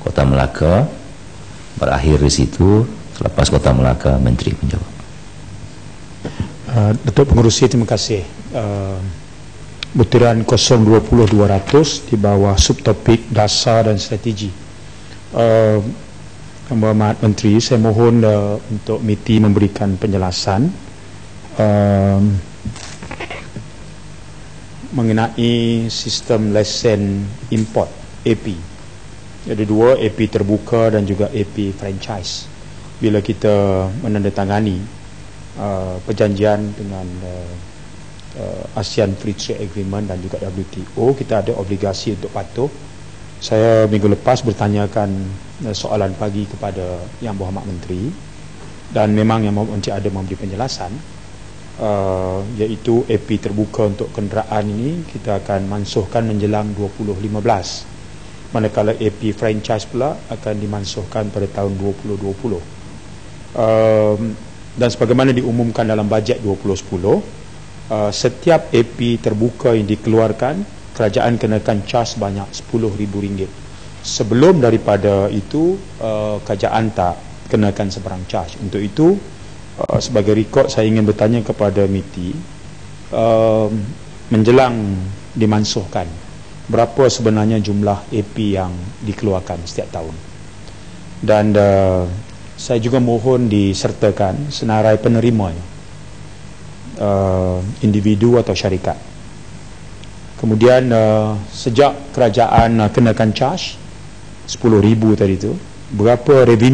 Kota Melaka berakhir di situ selepas Kota Melaka Menteri menjawab. Uh, Datuk Pengurusi terima kasih. Uh, butiran 020-200 di bawah subtopik dasar dan strategi. Uh, Berhormat Menteri saya mohon uh, untuk MITI memberikan penjelasan uh, mengenai sistem lesen import AP. Ada dua AP terbuka dan juga AP franchise. Bila kita menandatangani uh, perjanjian dengan uh, uh, ASEAN Free Trade Agreement dan juga WTO, kita ada obligasi untuk patuh. Saya minggu lepas bertanyakan uh, soalan pagi kepada Yang Berhormat Menteri dan memang Yang Berhormat Menteri ada memberi penjelasan uh, iaitu AP terbuka untuk kenderaan ini kita akan mansuhkan menjelang 2015 manakala AP franchise pula akan dimansuhkan pada tahun 2020 uh, dan sebagaimana diumumkan dalam bajet 2010 uh, setiap AP terbuka yang dikeluarkan kerajaan kenakan cas banyak RM10,000 sebelum daripada itu uh, kerajaan tak kenakan seberang cas. Untuk itu Uh, sebagai rekod saya ingin bertanya kepada MITI uh, menjelang dimansuhkan berapa sebenarnya jumlah AP yang dikeluarkan setiap tahun? Dan uh, saya juga mohon disertakan senarai penerima uh, individu atau syarikat. Kemudian uh, sejak kerajaan uh, kenakan charge 10,000 tadi tu berapa revenue